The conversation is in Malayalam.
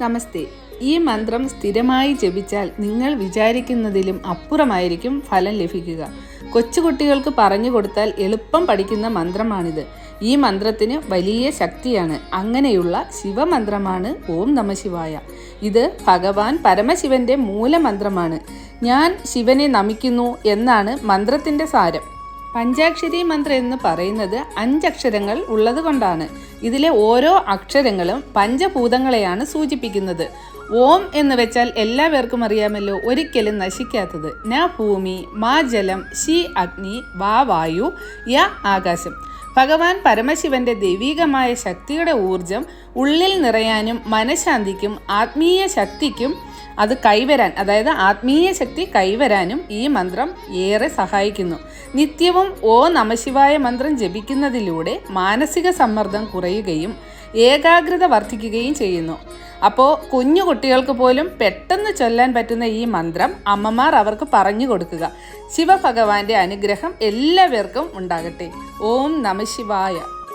നമസ്തേ. ഈ മന്ത്രം സ്ഥിരമായി ജപിച്ചാൽ നിങ്ങൾ വിചാരിക്കുന്നതിലും അപ്പുറമായിരിക്കും ഫലം ലഭിക്കുക. കൊച്ചുകുട്ടികൾക്ക് പറഞ്ഞു കൊടുത്താൽ എളുപ്പം പഠിക്കുന്ന മന്ത്രമാണിത്. ഈ മന്ത്രത്തിന് വലിയ ശക്തിയാണ്. അങ്ങനെയുള്ള ശിവമന്ത്രമാണ് ഓം നമ ശിവായ. ഇത് ഭഗവാൻ പരമശിവന്റെ മൂലമന്ത്രമാണ്. ഞാൻ ശിവനെ നമിക്കുന്നു എന്നാണ് മന്ത്രത്തിന്റെ സാരം. പഞ്ചാക്ഷരി മന്ത്രം എന്ന് പറയുന്നത് അഞ്ചക്ഷരങ്ങൾ ഉള്ളത് കൊണ്ടാണ്. ഇതിലെ ഓരോ അക്ഷരങ്ങളും പഞ്ചഭൂതങ്ങളെയാണ് സൂചിപ്പിക്കുന്നത്. ഓം എന്ന് വെച്ചാൽ എല്ലാവർക്കും അറിയാമല്ലോ ഒരിക്കലും നശിക്കാത്തത്. ന ഭൂമി മാ ജലം ശി അഗ്നി വാ വായു യ ആകാശം. ഭഗവാൻ പരമശിവന്റെ ദൈവീകമായ ശക്തിയുടെ ഊർജം ഉള്ളിൽ നിറയാനും മനഃശാന്തിക്കും ആത്മീയ ശക്തിക്കും അത് കൈവരാൻ അതായത് ആത്മീയ ശക്തി കൈവരാനും ഈ മന്ത്രം ഏറെ സഹായിക്കുന്നു. നിത്യവും ഓ നമശിവായ മന്ത്രം ജപിക്കുന്നതിലൂടെ മാനസിക സമ്മർദ്ദം കുറയുകയും ഏകാഗ്രത വർദ്ധിക്കുകയും ചെയ്യുന്നു. അപ്പോൾ കുഞ്ഞു കുട്ടികൾക്ക് പോലും പെട്ടെന്ന് ചൊല്ലാൻ പറ്റുന്ന ഈ മന്ത്രം അമ്മമാർ അവർക്ക് പറഞ്ഞു കൊടുക്കുക. ശിവഭഗവാന്റെ അനുഗ്രഹം എല്ലാവർക്കും ഉണ്ടാകട്ടെ. ഓം നമശിവായ.